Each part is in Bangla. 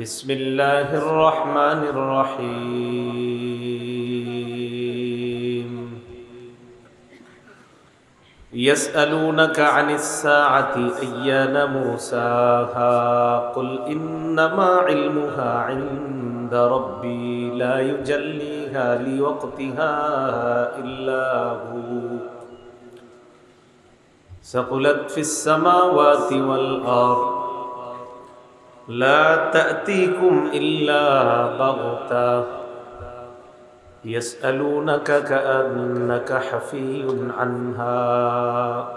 بسم الله الرحمن الرحيم يسألونك عن الساعة أيان مرساها؟ قل إنما علمها عند ربي لا يجليها لوقتها إلا هو. ثقلت في السماوات والأرض لا تأتيكم إلا بغتة. يسألونك كأنك حفي عنها.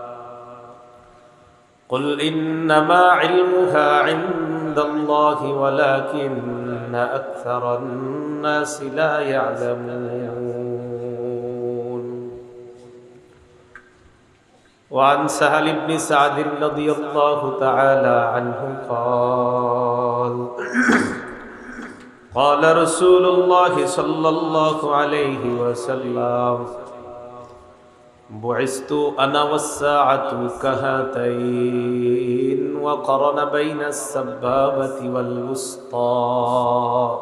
قل إنما علمها عند الله ولكن أكثر الناس لا يعلمون. وعن سهل بن سعد رضي الله تعالى عنه قال قال رسول الله صلى الله عليه وسلم بعثت أنا والساعة كهاتين وقرن بين السبابة والوسطى.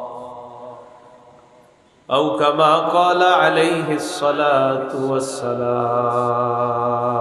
أو كما قال عليه الصلاة والسلام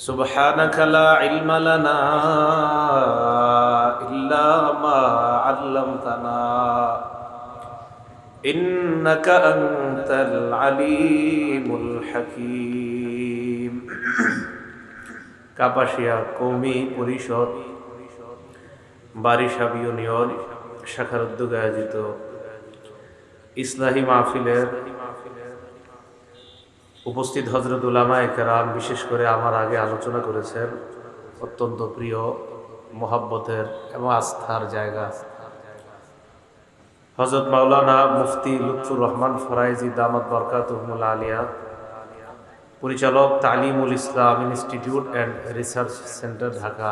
سبحانك لا علم لنا إلا ما علمتنا إنك أنت العليم الحكيم কাপাসিয়া কৌমি পরিষদ বারিশাব ইউনিয়ন শাখার উদ্যোগে আয়োজিত ইসলাহী মাহফিলের উপস্থিত হজরত উলামা একরাম বিশেষ করে আমার আগে আলোচনা করেছেন, অত্যন্ত প্রিয়, মোহাব্বতের এবং আস্থার জায়গা। হজরত মাওলানা মুফতি লুৎফুর রহমান ফরাইজি দামাত বরকাতুল আলিয়া, পরিচালক Talimul Islam institute and research centre Dhaka,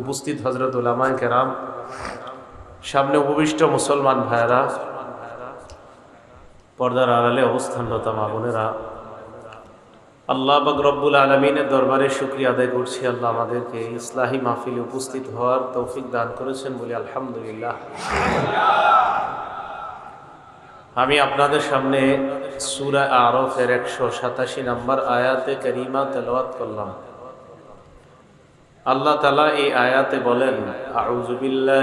উপস্থিত হজরত উলামা কেরাম, সামনে উপবিষ্ট মুসলমান ভাইয়েরা, পর্দার আড়ালে অবস্থানরত মা বোনেরা আল্লাহ বাক রব্বুল আলমিনের দরবারে শুক্রিয়া আদায় করছি। আল্লাহ আমাদেরকে ইসলাহী মাহফিলে উপস্থিত হওয়ার তৌফিক দান করেছেন বলে আলহামদুলিল্লাহ। আমি আপনাদের সামনে সুরা আরফের একশো সাতাশি নম্বর আয়াতে করিমা তেলাওয়াত করলাম। আল্লাহ তালা এই আয়াতে বলেন আউজুবিল্লাহ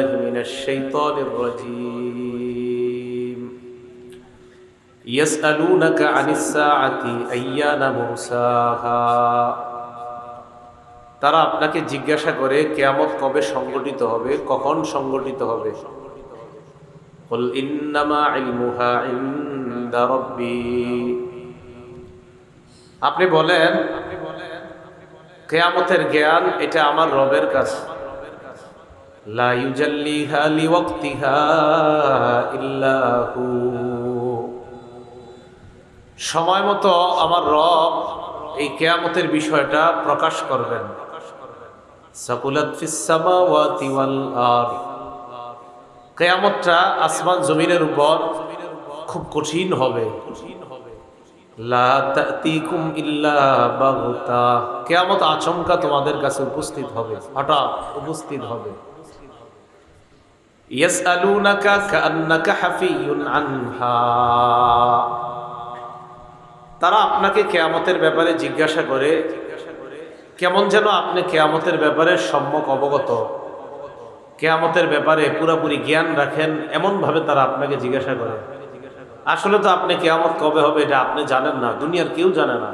রাজিম। يسألونك عن الساعة أيان مرساها তারা আপনাকে জিজ্ঞাসা করে কেয়ামত কবে সংগঠিত হবে কখন সংগঠিত হবে قل إنما علمها عند ربي আপনি বলেন কেয়ামতের জ্ঞান এটা আমার রবের কাছে লা ইউজাল্লিহা লিওয়াক্তিহা ইল্লা হু সময় মতো আমার রব এই কেয়ামতের বিষয়টা প্রকাশ করবেন। কেয়ামতটা আসমান জমিনের উপর খুব কঠিন হবে। কিয়ামত আচমকা তোমাদের কাছে উপস্থিত হবে, হঠাৎ উপস্থিত হবে। ইয়াসআলুনাকা কাআন্নাকা হাফিয়ুন আনহা। তারা আপনাকে কেয়ামতের ব্যাপারে জিজ্ঞাসা করে, কেমন যেন আপনি কেয়ামতের ব্যাপারে সম্যক অবগত। কেয়ামতের ব্যাপারে পুরাপুরি জ্ঞান রাখেন, এমনভাবে তারা আপনাকে জিজ্ঞাসা করে। আসলে তো আপনি কেয়ামত কবে হবে এটা আপনি জানেন না, দুনিয়ার কেউ জানে না।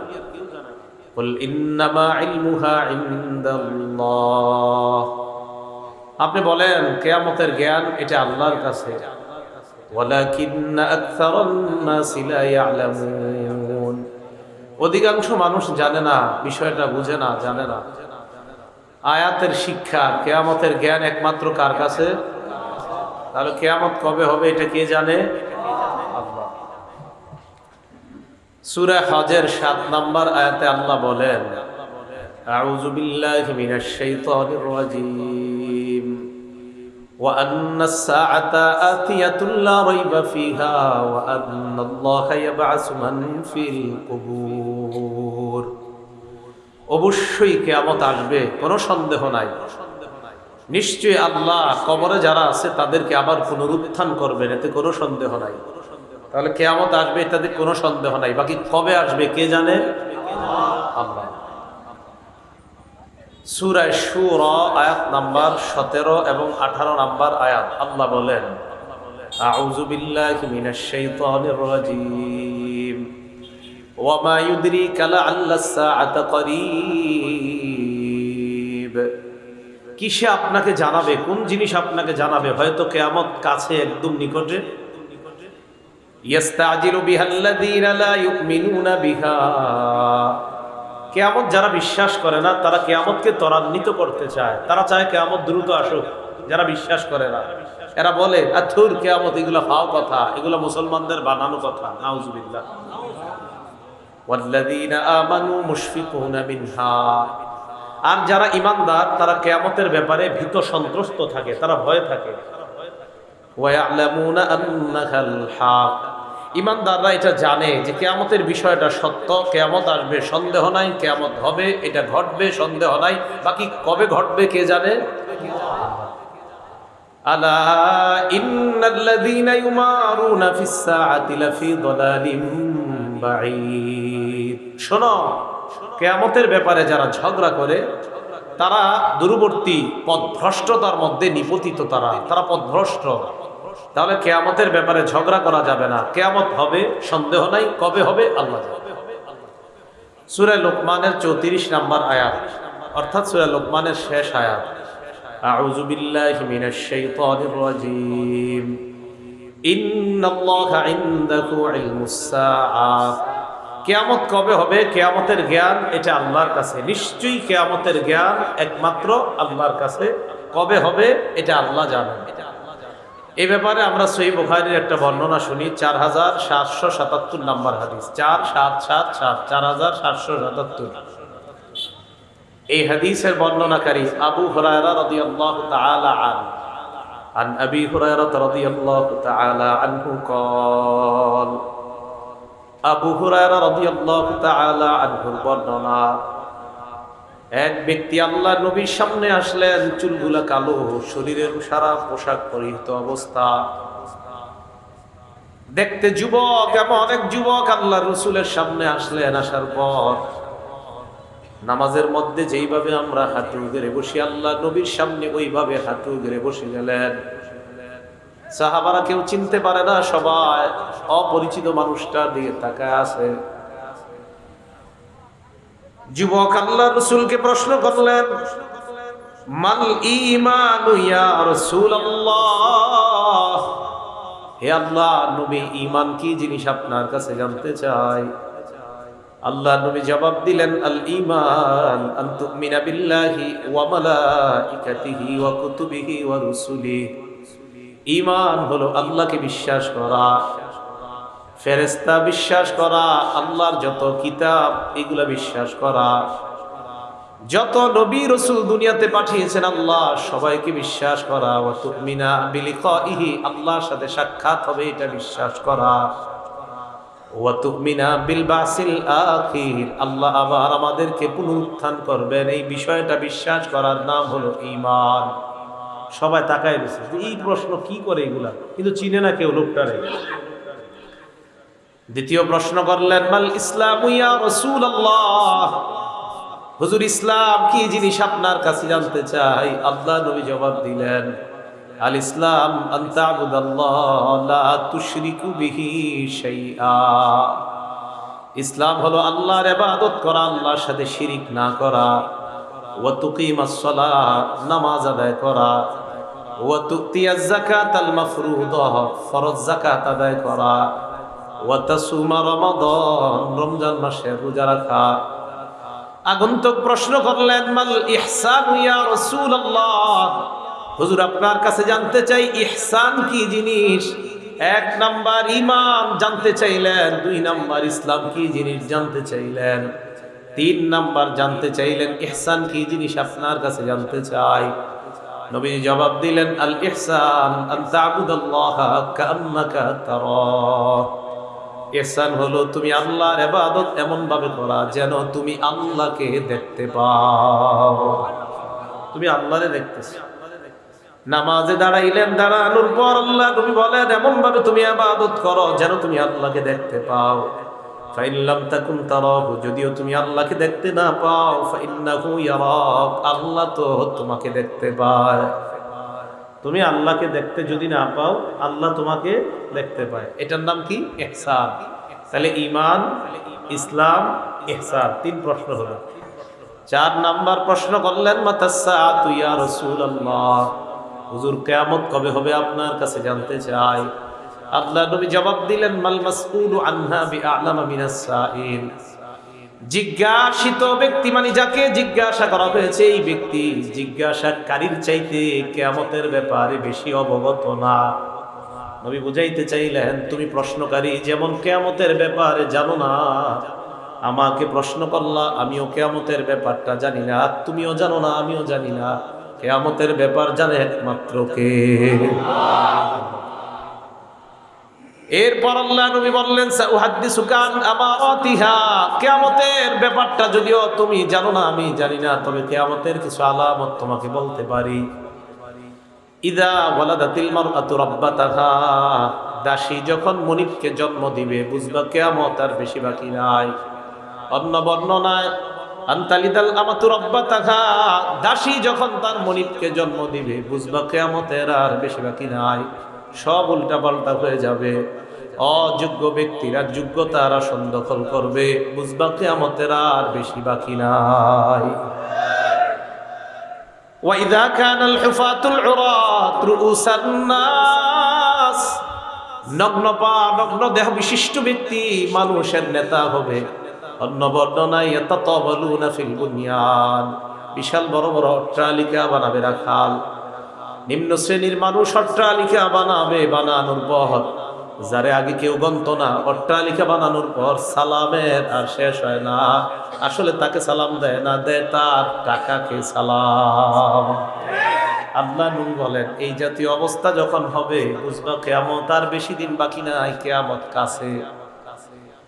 আপনি বলেন, কেয়ামতের জ্ঞান এটা আল্লাহর কাছে। ওয়ালাকিন্ন ইয়ালামুন। অধিকাংশ মানুষ জানে না, বিষয়টা বুঝে না, জানে না। আয়াতের শিক্ষা, কেয়ামতের জ্ঞান একমাত্র কার কাছে? তাহলে কেয়ামত কবে হবে এটা কে জানে? সূরা হজের সাত নম্বর আয়াতে আল্লাহ বলেন, আউযু বিল্লাহি মিনাশ শাইতানির রাজীম। وأن الساعة آتية لا ريب فيها وأن الله يبعث من في القبور অবশ্যই কেয়ামত আসবে কোনো সন্দেহ নাই নিশ্চয়ই আল্লাহ কবরে যারা আছে তাদেরকে আবার পুনরুত্থান করবেন এতে কোনো সন্দেহ নাই তাহলে কেয়ামত আসবে এটাতে কোনো সন্দেহ নাই বাকি কবে আসবে কে জানে আল্লাহ সুরায় সুর আয়াত নাম্বার সতেরো এবং আঠারো নাম্বার আয়াত। আল্লাহ বলেন কিসে আপনাকে জানাবে? কোন জিনিস আপনাকে জানাবে? হয়তো কিয়ামত কাছে একদম নিকটে। বিহা। কেয়ামত যারা বিশ্বাস করে না, তারা কেয়ামতকে ত্বরান্বিত করতে চায়। তারা চায় কেয়ামত দ্রুত আসুক, যারা বিশ্বাস করে না। এরা বলে আথুর কেয়ামত, এগুলো ফাও কথা, এগুলো মুসলমানদের বানানো কথা। মিনহা। আর যারা ইমানদার তারা কেয়ামতের ব্যাপারে ভীত সন্ত্রস্ত থাকে, তারা ভয়ে থাকে। ইমানদাররা এটা জানে যে কেয়ামতের বিষয়টা সত্য, কেয়ামত আসবে, সন্দেহ নাই, কেয়ামত হবে, এটা ঘটবে, সন্দেহ নাই। বাকি কবে ঘটবে কে জানে? আলা শোনো, কেয়ামতের ব্যাপারে যারা ঝগড়া করে, তারা দূরবর্তী পথভ্রষ্টতার মধ্যে নিপতিত তারা তারা পথভ্রষ্ট। তাহলে কেয়ামতের ব্যাপারে ঝগড়া করা যাবে না কেয়ামত হবে সন্দেহ নাই কবে হবে আল্লাহ সুরে লোকমানের চৌত্রিশ নাম্বার আয়াত অর্থাৎ সুরে লোকমানের শেষ আয়াত أعوذ بالله من الشيطان الرجيم إن الله عنده علم الساعة কেয়ামত কবে হবে কেয়ামতের জ্ঞান এটা আল্লাহর কাছে নিশ্চয়ই কেয়ামতের জ্ঞান একমাত্র আল্লাহর কাছে কবে হবে এটা আল্লাহ জানেন এই ব্যাপারে আমরা সই বুখারির একটা বর্ণনা শুনি চার হাজার সাতশো সাতাত্তর নাম্বার হাদিস চার সাত সাত সাত চার হাজার সাতশো সাতাত্তর এই হাদিসের বর্ণনাকারী আবু হুরায়রা রাদিয়াল্লাহু তাআলা আন عن أبي هريرة رضي الله تعالى عنه قال আবু হুরায়রা রাদিয়াল্লাহু তাআলা আনহুর বর্ণনা এক ব্যক্তি আল্লাহ নবীর সামনে আসলেন, চুলগুলা কালো, শরীরের সারা পোশাক পরিহিত অবস্থা। দেখতে যুবক, এমন অনেক যুবক আল্লাহ রসুলের সামনে আসলেন, আসার পর নামাজের মধ্যে যেইভাবে আমরা হাঁটু গেড়ে বসি আল্লাহ নবীর সামনে ওইভাবে হাঁটু গেড়ে বসে গেলেন। সাহাবারা কেউ চিনতে পারে না, সবাই অপরিচিত মানুষটা দিয়ে তাকায় আছে। যুবক, আল্লাহ রসুলকে প্রশ্ন করলেন, মাল ইমান হে আল্লাহ, নবী ইমান কি জিনিস আপনার কাছে জানতে চাই? আল্লাহ নবী জবাব দিলেন, আল ইমান আন তুমিনা বিল্লাহি ওয়া মালাইকাতিহি ওয়া কুতুবিহি ওয়া রুসুলিহি। ইমান হলো আল্লাহকে বিশ্বাস করা। ফেরেস্তা বিশ্বাস করা, আল্লাহর যত কিতাব, এগুলা বিশ্বাস করা। যত নবী রসুল দুনিয়াতে পাঠিয়েছেন আল্লাহ, সবাইকে বিশ্বাস করা। ও তুমিনা বিলিকাইহি, আল্লাহর সাথে সাক্ষাৎ হবে, এটা বিশ্বাস করা। ওয়া তুমিনা বিল বাসিল আখির, আল্লাহ আবার আমাদেরকে পুনরুত্থান করবেন। এই বিষয়টা বিশ্বাস করার নাম হলো ঈমান। সবাই তাকায় দিচ্ছে এই প্রশ্ন কি করে এগুলা? কিন্তু চিনে না কেউ লোকটারে। দ্বিতীয় প্রশ্ন করলেন, মাল ইসলাম ইয়া রাসূলুল্লাহ? হুজুর, ইসলাম কি জিনিস আপনার কাছে জানতে চাই? আল্লাহ নবী জবাব দিলেন, আল ইসলাম ইসলাম হলো আল্লাহর ইবাদত করা, আল্লাহর সাথে শিরিক না করা। ওয়া তুকিমাস সালাত, নামাজ আদায় করা। ওয়া তুতিয়াজ যাকাতাল মাফরুদা ফরজ যাকাত আদায় করা। রমজান মাসে রোজা রাখা। আগন্তুক প্রশ্ন করলেন, মাল হুজুর, আপনার কাছে জানতে চাই, ইহসান কি জিনিস? এক নাম্বার ইমান জানতে চাইলেন, দুই নাম্বার ইসলাম কি জিনিস জানতে চাইলেন? তিন নাম্বার জানতে চাইলেন, ইহসান কি জিনিস আপনার কাছে জানতে চাই? নবী জবাব দিলেন, আল ইহসান, আন তা'বুদাল্লাহ কান্নাকা তারাহ ইহসান হলো, তুমি আল্লাহর এবাদত এমন ভাবে করা যেন তুমি আল্লাহকে দেখতে পাও। তুমি আল্লাহরে দেখতেছো। নামাজে দাঁড়াইলেন, দাঁড়ানোর পর আল্লাহ তুমি বলেন এমন ভাবে তুমি ইবাদত করো যেন তুমি আল্লাহকে দেখতে পাও। ফাইল্লাম তাকুন তারাহু, যদিও তুমি আল্লাহকে দেখতে না পাও, ফাইন্নাহু আল্লাহ তো তোমাকে দেখতে পায়। তুমি আল্লাহকে দেখতে যদি না পাও, আল্লাহ তোমাকে দেখতে পায়। এটার নাম কি? ইহসান। তাহলে ইমান ইসলাম, ইহসান, তিন প্রশ্ন হলো। চার নাম্বার প্রশ্ন করলেন হুজুর, কিয়ামত কবে হবে আপনার কাছে জানতে চাই। আল্লাহ নবী জবাব দিলেন, মাল মাসউলু আনহা বিআলামা মিনাস সাইল জিজ্ঞাসিত ব্যক্তি মানে যাকে জিজ্ঞাসা করা হয়েছে, এই ব্যক্তি জিজ্ঞাসাকারীর চাইতে কেয়ামতের ব্যাপারে বেশি অবগত না। নবী বুঝাইতে চাইলেন, তুমি প্রশ্নকারী, যেমন কেয়ামতের ব্যাপারে জানো না, আমাকে প্রশ্ন করলা, আমিও কেয়ামতের ব্যাপারটা জানি না তুমিও জানো না, আমিও জানি না। কেয়ামতের ব্যাপার জানে একমাত্র কে? এরপর আল্লাহ নবী বললেন কিয়ামতের ব্যাপারটা যদিও তুমি জানো না, আমি জানি না, তবে কিয়ামতের কিছু আলামত তোমাকে বলতে পারি। ইদা দাসী যখন জন্ম দিবে, বুঝবা আর বেশি বাকি নাই। দাসী যখন তার মনিবকে জন্ম দিবে, বুঝবা কিয়ামতের আর বেশি বাকি নাই। সব উল্টা পাল্টা হয়ে যাবে অযোগ্য ব্যক্তিরা যোগ্যতার আসন দখল করবে বুঝবা কেয়ামতের আর বেশি বাকি নাই وإذا كان الحفاة العراة رؤوس الناس নগ্ন পা নগ্ন দেহ বিশিষ্ট ব্যক্তি মানুষের নেতা হবে অন্য বর্ণনায় ইয়াতাতাওয়ালুনা ফিল বুনিয়ান বিশাল বড় বড় অট্টালিকা বানাবে রাখাল নিম্ন শ্রেণির মানুষ অট্টালিকা বানাবে বানানোর পর। যারে আগে কেউ গন্ত না, অট্টালিকা বানানোর পর সালামের আর শেষ হয় না। আসলে তাকে সালাম দেয় না, দেয় তার টাকাকে সালাম। আল্লাহ নুন বলেন, এই জাতীয় অবস্থা যখন হবে, বুঝবা কেয়ামত আর বেশি দিন বাকি নাই, কেয়ামত কাছে।